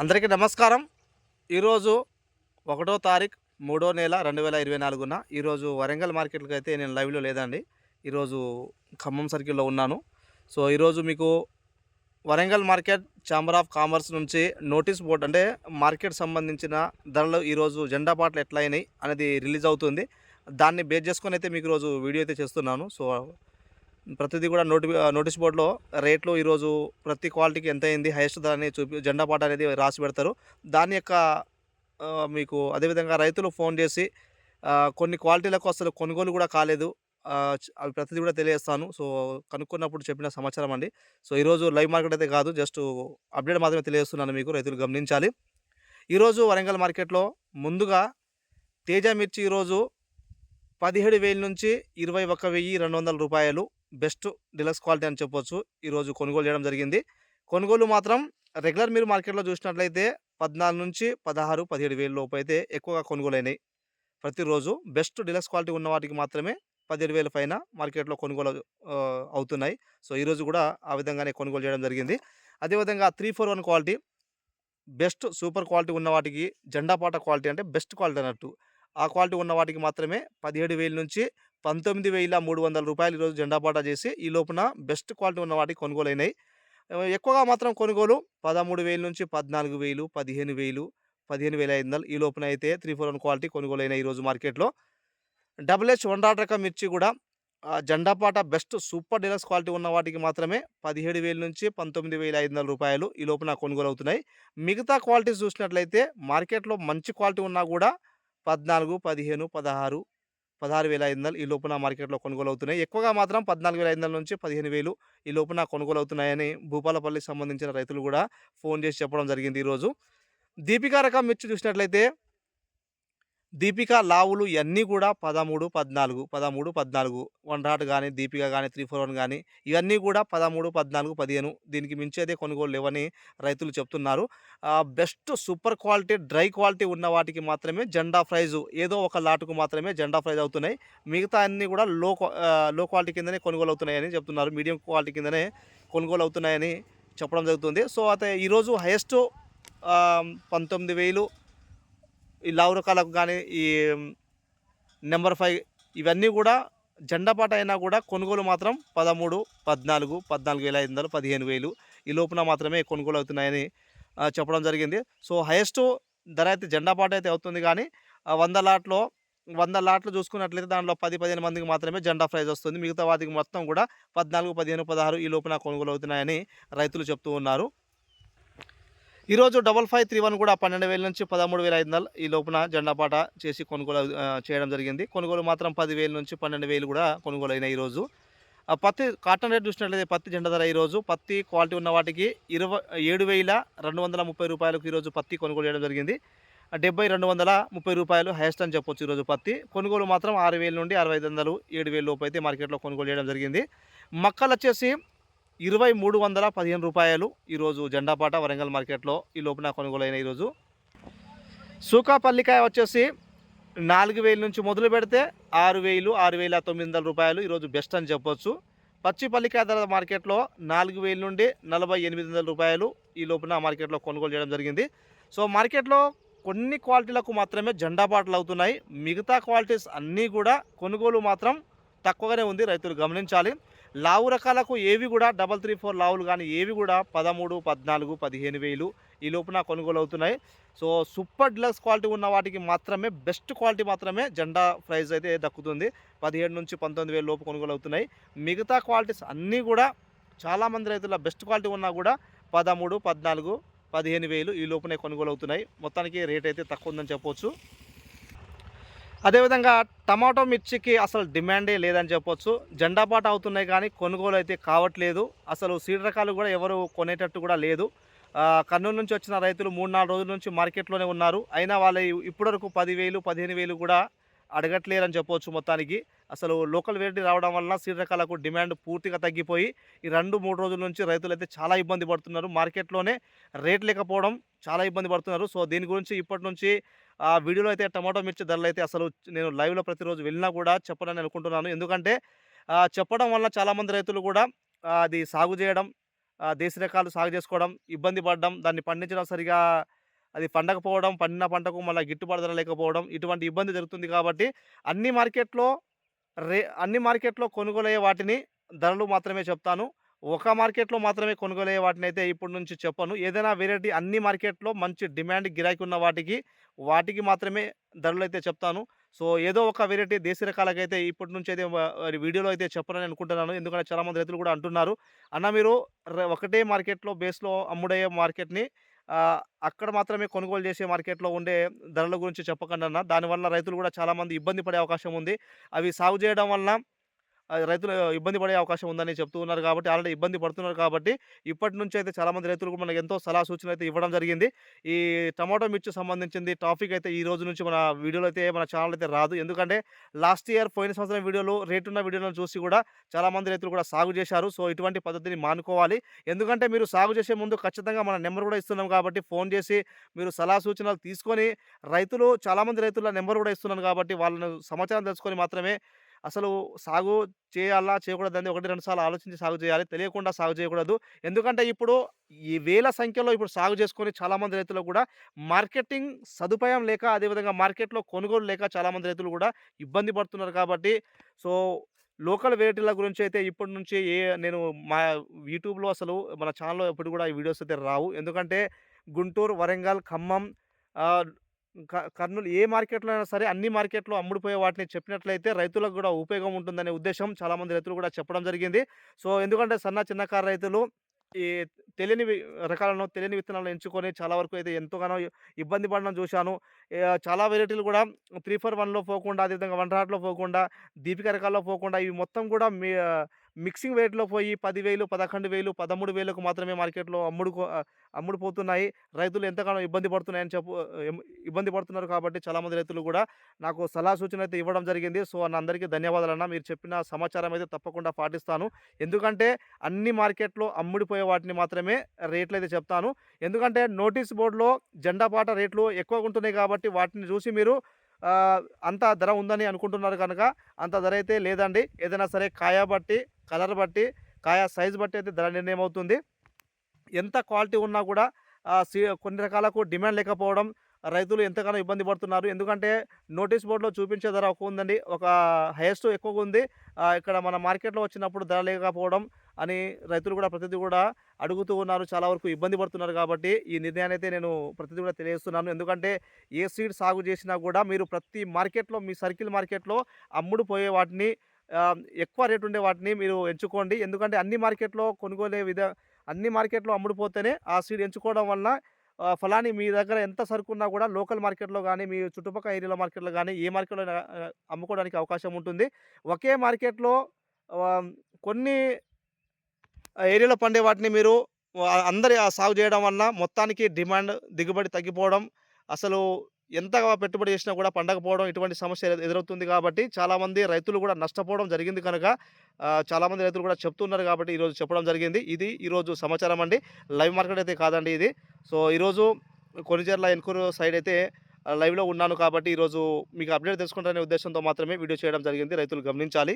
అందరికీ నమస్కారం. ఈరోజు ఒకటో తారీఖు మూడో నెల రెండు వేల ఇరవై నాలుగున ఈరోజు వరంగల్ మార్కెట్కి అయితే నేను లైవ్లో లేదండి. ఈరోజు ఖమ్మం సర్కిల్లో ఉన్నాను. సో ఈరోజు మీకు Warangal market chamber of commerce నుంచి నోటీస్ బోర్డ్ అంటే మార్కెట్ సంబంధించిన ధరలు ఈరోజు జెండా పాటలు ఎట్లా అయినాయి అనేది రిలీజ్ అవుతుంది. దాన్ని బేస్ చేసుకొని అయితే మీకు ఈరోజు వీడియో అయితే చేస్తున్నాను. సో ప్రతిదీ కూడా నోటి నోటీస్ బోర్డులో రేట్లు ఈరోజు ప్రతి క్వాలిటీకి ఎంత అయింది హైయెస్ట్ ధర చూపి జెండా పాట అనేది రాసి పెడతారు. దాని యొక్క మీకు అదేవిధంగా రైతులు ఫోన్ చేసి కొన్ని క్వాలిటీలకు అసలు కొనుగోలు కూడా కాలేదు. అవి ప్రతిదీ కూడా తెలియజేస్తాను. సో కనుక్కున్నప్పుడు చెప్పిన సమాచారం అండి. సో ఈరోజు లైవ్ మార్కెట్ అయితే కాదు జస్ట్ అప్డేట్ మాత్రమే తెలియజేస్తున్నాను మీకు రైతులు గమనించాలి. ఈరోజు వరంగల్ మార్కెట్లో ముందుగా తేజ మిర్చి ఈరోజు పదిహేడు వేల నుంచి ఇరవై ఒక వెయ్యి రెండు వందల రూపాయలు బెస్ట్ డిలక్స్ క్వాలిటీ అని చెప్పొచ్చు. ఈరోజు కొనుగోలు చేయడం జరిగింది. కొనుగోలు మాత్రం రెగ్యులర్ మీరు మార్కెట్లో చూసినట్లయితే పద్నాలుగు నుంచి పదహారు పదిహేడు వేల లోపు అయితే ఎక్కువగా కొనుగోలు అయినాయి ప్రతిరోజు బెస్ట్ డిలక్స్ క్వాలిటీ ఉన్న వాటికి మాత్రమే పదిహేడు వేల పైన మార్కెట్లో కొనుగోలు అవుతున్నాయి. సో ఈరోజు కూడా ఆ విధంగానే కొనుగోలు చేయడం జరిగింది. అదేవిధంగా three four one quality best super quality ఉన్న వాటికి జెండా పాట క్వాలిటీ అంటే బెస్ట్ క్వాలిటీ అన్నట్టు. ఆ క్వాలిటీ ఉన్న వాటికి మాత్రమే పదిహేడు వేల నుంచి పంతొమ్మిది వేల మూడు వందల రూపాయలు ఈరోజు జెండా పాట చేసి ఈ లోపున బెస్ట్ క్వాలిటీ ఉన్న వాటికి కొనుగోలు అయినాయి ఎక్కువగా మాత్రం కొనుగోలు పదమూడు వేల నుంచి పద్నాలుగు వేలు పదిహేను వేలు పదిహేను వేల ఐదు వందలు ఈ లోపున అయితే త్రీ ఫోర్ వన్ క్వాలిటీ కొనుగోలు అయినాయి ఈరోజు మార్కెట్లో. డబుల్ హెచ్ వన్ రకం మిర్చి కూడా జెండాపాట పాట బెస్ట్ సూపర్ డీలక్స్ క్వాలిటీ ఉన్న వాటికి మాత్రమే పదిహేడు వేల నుంచి పంతొమ్మిది వేల ఐదు వందల రూపాయలు ఈ లోపున కొనుగోలు అవుతున్నాయి మిగతా క్వాలిటీస్ చూసినట్లయితే మార్కెట్లో మంచి క్వాలిటీ ఉన్నా కూడా పద్నాలుగు పదిహేను పదహారు పదహారు వేల ఐదు వందలు ఈ లోపున మార్కెట్లో కొనుగోలు అవుతున్నాయి ఎక్కువగా మాత్రం పద్నాలుగు వేల ఐదు వందల నుంచి పదిహేను వేలు ఈ లోపున కొనుగోలు అవుతున్నాయని భూపాలపల్లికి సంబంధించిన రైతులు కూడా ఫోన్ చేసి చెప్పడం జరిగింది ఈరోజు. దీపికా రకం మిర్చి చూసినట్లయితే దీపిక లావులు ఇవన్నీ కూడా పదమూడు పద్నాలుగు పదమూడు పద్నాలుగు వన్ డాట్ కానీ దీపిక కానీ త్రీ ఫోర్ వన్ కానీ ఇవన్నీ కూడా పదమూడు పద్నాలుగు పదిహేను దీనికి మించి అయితే కొనుగోలు లేవని రైతులు చెప్తున్నారు. Best super quality dry quality ఉన్న వాటికి మాత్రమే జెండా ప్రైజు. ఏదో ఒక లాటుకు మాత్రమే జెండా ప్రైజ్ అవుతున్నాయి. మిగతా అన్నీ కూడా లో లో క్వాలిటీ కిందనే కొనుగోలు అవుతున్నాయని చెప్తున్నారు. మీడియం క్వాలిటీ కిందనే కొనుగోలు అవుతున్నాయని చెప్పడం జరుగుతుంది. సో అయితే ఈరోజు హైయెస్ట్ పంతొమ్మిది వేలు ఈ లావు కానీ ఈ నెంబర్ ఫైవ్ ఇవన్నీ కూడా జెండాపాట అయినా కూడా కొనుగోలు మాత్రం పదమూడు పద్నాలుగు పద్నాలుగు వేల ఐదు వందలు పదిహేను వేలు ఈ లోపున మాత్రమే కొనుగోలు అవుతున్నాయని చెప్పడం జరిగింది. సో హైయెస్ట్ ధర అయితే జెండాపాట అయితే అవుతుంది కానీ ఆ వంద లాట్లో వంద లాట్లు చూసుకున్నట్లయితే దాంట్లో పది పదిహేను మందికి మాత్రమే జెండా ప్రైజ్ వస్తుంది. మిగతా వాటికి మొత్తం కూడా పద్నాలుగు పదిహేను పదహారు ఈ లోపున కొనుగోలు అవుతున్నాయని రైతులు చెప్తూ ఉన్నారు. ఈరోజు డబల్ ఫైవ్ త్రీ వన్ కూడా పన్నెండు వేల నుంచి పదమూడు వేల ఐదు వందలు ఈ లోపున జెండాపాట చేసి కొనుగోలు చేయడం జరిగింది. కొనుగోలు మాత్రం పదివేల నుంచి పన్నెండు వేలు కూడా కొనుగోలు అయినాయి ఈరోజు. ఆ పత్తి కాటన్ రేట్ చూసినట్లయితే పత్తి జెండా ధర ఈరోజు పత్తి క్వాలిటీ ఉన్న వాటికి ఇరవై ఏడు వేల రెండు వందల ముప్పై రూపాయలకు ఈరోజు పత్తి కొనుగోలు చేయడం జరిగింది. డెబ్బై రెండు వందల ముప్పై రూపాయలు హైయెస్ట్ అని చెప్పొచ్చు ఈరోజు పత్తి. కొనుగోలు మాత్రం ఆరు వేల నుండి అరవై ఐదు వందలు ఏడు వేల లోపు అయితే మార్కెట్లో కొనుగోలు చేయడం జరిగింది. మక్కలు వచ్చేసి ఇరవై మూడు వందల పదిహేను రూపాయలు ఈరోజు జెండాపాట వరంగల్ మార్కెట్లో ఈ లోపున కొనుగోలైన ఈరోజు. సూకా పల్లికాయ వచ్చేసి నాలుగు వేల నుంచి మొదలు పెడితే ఆరు వేలు ఆరు వేల తొమ్మిది వందల రూపాయలు ఈరోజు బెస్ట్ అని చెప్పొచ్చు. పచ్చి పల్లికాయ ధర మార్కెట్లో నాలుగు వేల నుండి నలభై ఎనిమిది వందల రూపాయలు ఈ లోపున మార్కెట్లో కొనుగోలు చేయడం జరిగింది. సో మార్కెట్లో కొన్ని క్వాలిటీలకు మాత్రమే జెండా పాటలు అవుతున్నాయి. మిగతా క్వాలిటీస్ అన్నీ కూడా కొనుగోలు మాత్రం తక్కువగానే ఉంది. రైతులు గమనించాలి. లావు రకాలకు ఏవి కూడా డబల్ త్రీ ఫోర్ లావులు కానీ ఏవి కూడా పదమూడు పద్నాలుగు పదిహేను వేలు ఈ లోపున కొనుగోలు అవుతున్నాయి. సో సూపర్ డిలక్స్ క్వాలిటీ ఉన్న వాటికి మాత్రమే బెస్ట్ క్వాలిటీ మాత్రమే జెండా ప్రైస్ అయితే దక్కుతుంది. పదిహేడు నుంచి పంతొమ్మిది వేల లోపు కొనుగోలు అవుతున్నాయి. మిగతా క్వాలిటీస్ అన్నీ కూడా చాలామంది రైతుల బెస్ట్ క్వాలిటీ ఉన్నా కూడా పదమూడు పద్నాలుగు పదిహేను వేలు ఈ లోపునే కొనుగోలు అవుతున్నాయి. మొత్తానికి రేట్ అయితే తక్కువ ఉందని చెప్పవచ్చు అదేవిధంగా టమాటో మిర్చికి అసలు డిమాండే లేదని చెప్పొచ్చు. జెండాపాట అవుతున్నాయి కానీ కొనుగోలు అయితే కావట్లేదు. అసలు సీడ్ రకాలు కూడా ఎవరు కొనేటట్టు కూడా లేదు. కర్నూలు నుంచి వచ్చిన రైతులు మూడు నాలుగు రోజుల నుంచి మార్కెట్లోనే ఉన్నారు. అయినా వాళ్ళ ఇప్పటివరకు పదివేలు పదిహేను వేలు కూడా అడగట్లేరని చెప్పొచ్చు మొత్తానికి. అసలు లోకల్ వెరైటీ రావడం వలన సీడ్ రకాలకు డిమాండ్ పూర్తిగా తగ్గిపోయి ఈ రెండు మూడు రోజుల నుంచి రైతులు అయితే చాలా ఇబ్బంది పడుతున్నారు. మార్కెట్లోనే రేట్ లేకపోవడం చాలా ఇబ్బంది పడుతున్నారు. సో దీని గురించి ఇప్పటి నుంచి ఆ వీడియోలో అయితే టమాటో మిర్చి ధరలు అయితే అసలు నేను లైవ్లో ప్రతిరోజు వెళ్ళినా కూడా చెప్పాలని అనుకుంటున్నాను ఎందుకంటే చెప్పడం వల్ల చాలామంది రైతులు కూడా అది సాగు చేయడం దేశ దేశీ రకాలు సాగు చేసుకోవడం, ఇబ్బంది పడడం, దాన్ని పండించడం సరిగా అది పండకపోవడం, పండిన పంటకు మళ్ళీ గిట్టుబాటు ధర లేకపోవడం, ఇటువంటి ఇబ్బంది జరుగుతుంది కాబట్టి అన్ని మార్కెట్‌లో రే అన్ని మార్కెట్‌లో కొనుగోలయ్యే వాటిని ధరలు మాత్రమే చెప్తాను. ఒక మార్కెట్‌లో మాత్రమే కొనుగోలయ్యే అయితే ఇప్పటి నుంచి చెప్పను. ఏదైనా వెరైటీ అన్ని మార్కెట్‌లో మంచి డిమాండ్ గిరాకీ ఉన్న వాటికి, వాటికి మాత్రమే ధరలైతే చెప్తాను. సో, ఏదో ఒక వెరైటీ దేశీ రకాలకైతే ఇప్పటి నుంచి అయితే వీడియోలో అయితే చెప్పనని అనుకుంటున్నాను. ఎందుకంటే చాలామంది రైతులు కూడా అంటున్నారు. అన్న మీరు ఒకటే మార్కెట్‌లో బేస్‌లో అమ్ముడయ్యే మార్కెట్‌ని అక్కడ మాత్రమే కొనుగోలు చేసే మార్కెట్‌లో ఉండే ధరల గురించి చెప్పకండన్న. దానివల్ల రైతులు కూడా చాలామంది ఇబ్బంది పడే అవకాశం ఉంది. అవి సాగు చేయడం వలన రైతులు ఇబ్బంది పడే అవకాశం ఉందని చెప్తూ ఉన్నారు కాబట్టి ఆల్రెడీ ఇబ్బంది పడుతున్నారు కాబట్టి ఇప్పటి నుంచి అయితే చాలామంది రైతులకు మనకు ఎంతో సలహా సూచన అయితే ఇవ్వడం జరిగింది. ఈ టమాటో మిర్చి సంబంధించింది టాపిక్ అయితే ఈ రోజు నుంచి మన వీడియోలో అయితే మన ఛానల్ అయితే రాదు. ఎందుకంటే లాస్ట్ ఇయర్ పోయిన సంవత్సరం వీడియోలు రేట్ ఉన్న వీడియోలను చూసి కూడా చాలామంది రైతులు కూడా సాగు చేశారు. సో, ఇటువంటి పద్ధతిని మానుకోవాలి. ఎందుకంటే మీరు సాగు చేసే ముందు ఖచ్చితంగా మన నెంబర్ కూడా ఇస్తున్నాం కాబట్టి ఫోన్ చేసి మీరు సలహా సూచనలు తీసుకొని రైతులు చాలామంది రైతుల నెంబర్ కూడా ఇస్తున్నాను కాబట్టి వాళ్ళను సమాచారం తెలుసుకొని మాత్రమే అసలు సాగు చేయాలా? చేయకూడదని 1, 2 సార్లు ఆలోచించి సాగు చేయాలి. తెలియకుండా సాగు చేయకూడదు. ఎందుకంటే ఇప్పుడు ఈ వేల సంఖ్యలో ఇప్పుడు సాగు చేసుకొని చాలామంది రైతులు కూడా మార్కెటింగ్ సదుపాయం లేక అదేవిధంగా మార్కెట్‌లో కొనుగోలు లేక చాలామంది రైతులు కూడా ఇబ్బంది పడుతున్నారు కాబట్టి సో, లోకల్ వెరైటీల గురించి అయితే ఇప్పటి నుంచి ఏ నేను మా యూట్యూబ్‌లో అసలు మన ఛానల్లో ఎప్పుడు కూడా ఈ వీడియోస్ అయితే రావు. ఎందుకంటే గుంటూరు, వరంగల్, ఖమ్మం కర్నూలు ఏ మార్కెట్‌లో అయినా సరే అన్ని మార్కెట్‌లో అమ్ముడుపోయే వాటిని చెప్పినట్లయితే రైతులకు కూడా ఉపయోగం ఉంటుందనే ఉద్దేశం చాలామంది రైతులు కూడా చెప్పడం జరిగింది. సో, ఎందుకంటే సన్న, చిన్నకారు రైతులు ఈ తెలియని రకాలను, తెలియని విత్తనాలను ఎంచుకొని చాలా వరకు అయితే ఎంతోగానో ఇబ్బంది పడడం చూశాను. చాలా వెరైటీలు కూడా త్రీ ఫోర్ వన్లో పోకుండా అదేవిధంగా వన్ రాట్లో పోకుండా, దీపిక రకాల్లో పోకుండా ఇవి మొత్తం కూడా మీ మిక్సింగ్ రేట్లో పోయి పదివేలు పదకొండు వేలు పదమూడు వేలకు మాత్రమే మార్కెట్‌లో అమ్ముడుకో అమ్ముడుపోతున్నాయి. రైతులు ఎంతగానో ఇబ్బంది పడుతున్నాయని చెప్పు ఇబ్బంది పడుతున్నారు కాబట్టి చాలామంది రైతులు కూడా నాకు సలహా సూచన అయితే ఇవ్వడం జరిగింది. సో, అన్న అందరికీ ధన్యవాదాలన్న. మీరు చెప్పిన సమాచారం అయితే తప్పకుండా పాటిస్తాను. ఎందుకంటే అన్ని మార్కెట్‌లో అమ్ముడిపోయే వాటిని మాత్రమే రేట్లు అయితే చెప్తాను. ఎందుకంటే నోటీస్ బోర్డులో జెండా పాట రేట్లు ఎక్కువగా ఉంటున్నాయి కాబట్టి వాటిని చూసి మీరు అంత ధర ఉందని అనుకుంటున్నారు కనుక అంత ధర అయితే లేదండి. ఏదైనా సరే కాయ బట్టి, కలర్ బట్టి, కాయ సైజ్ బట్టి అయితే ధర నిర్ణయం అవుతుంది. ఎంత క్వాలిటీ ఉన్నా కూడా కొన్ని రకాలకు డిమాండ్ లేకపోవడం రైతులు ఎంతగానో ఇబ్బంది పడుతున్నారు. ఎందుకంటే నోటీస్ బోర్డ్‌లో చూపించే ధర ఒక ఉందండి. ఒక హైయెస్ట్ ఎక్కువగా ఉంది. ఇక్కడ మన మార్కెట్‌లో వచ్చినప్పుడు ధర లేకపోవడం అని రైతులు కూడా ప్రతిదీ కూడా అడుగుతూ ఉన్నారు. చాలా వరకు ఇబ్బంది పడుతున్నారు కాబట్టి ఈ నిర్ణయాన్ని అయితే నేను ప్రతిదీ కూడా తెలియజేస్తున్నాను. ఎందుకంటే ఏ సీడ్ సాగు చేసినా కూడా మీరు ప్రతి మార్కెట్‌లో మీ సర్కిల్ మార్కెట్‌లో అమ్ముడుపోయే వాటిని ఎక్కువ రేటు ఉండే వాటిని మీరు ఎంచుకోండి. ఎందుకంటే అన్ని మార్కెట్‌లో కొనుగోలే విధ అన్ని మార్కెట్‌లో అమ్ముడుపోతేనే ఆ సీడ్ ఎంచుకోవడం వలన ఫలాన్ని ఫలాని మీ దగ్గర ఎంత సరుకున్నా కూడా లోకల్ మార్కెట్‌లో కానీ మీ చుట్టుపక్కల ఏరియాలో మార్కెట్‌లో కానీ ఏ మార్కెట్‌లో అమ్ముకోవడానికి అవకాశం ఉంటుంది. ఒకే మార్కెట్‌లో కొన్ని ఏరియాలో పండే వాటిని మీరు అందరి ఆ సాగు చేయడం వలన మొత్తానికి డిమాండ్, దిగుబడి తగ్గిపోవడం, అసలు ఎంతగా పెట్టుబడి చేసినా కూడా పండకపోవడం ఇటువంటి సమస్య ఎదురవుతుంది కాబట్టి చాలామంది రైతులు కూడా నష్టపోవడం జరిగింది కనుక చాలామంది రైతులు కూడా చెప్తున్నారు కాబట్టి ఈరోజు చెప్పడం జరిగింది. ఇది ఈరోజు సమాచారం అండి. లైవ్ మార్కెట్ అయితే కాదండి ఇది. సో, ఈరోజు కొనిజర్ల ఎన్కూరు సైడ్ అయితే లైవ్‌లో ఉన్నాను కాబట్టి ఈరోజు మీకు అప్డేట్ తెలుసుకుంటారనే ఉద్దేశంతో మాత్రమే వీడియో చేయడం జరిగింది. రైతులు గమనించాలి.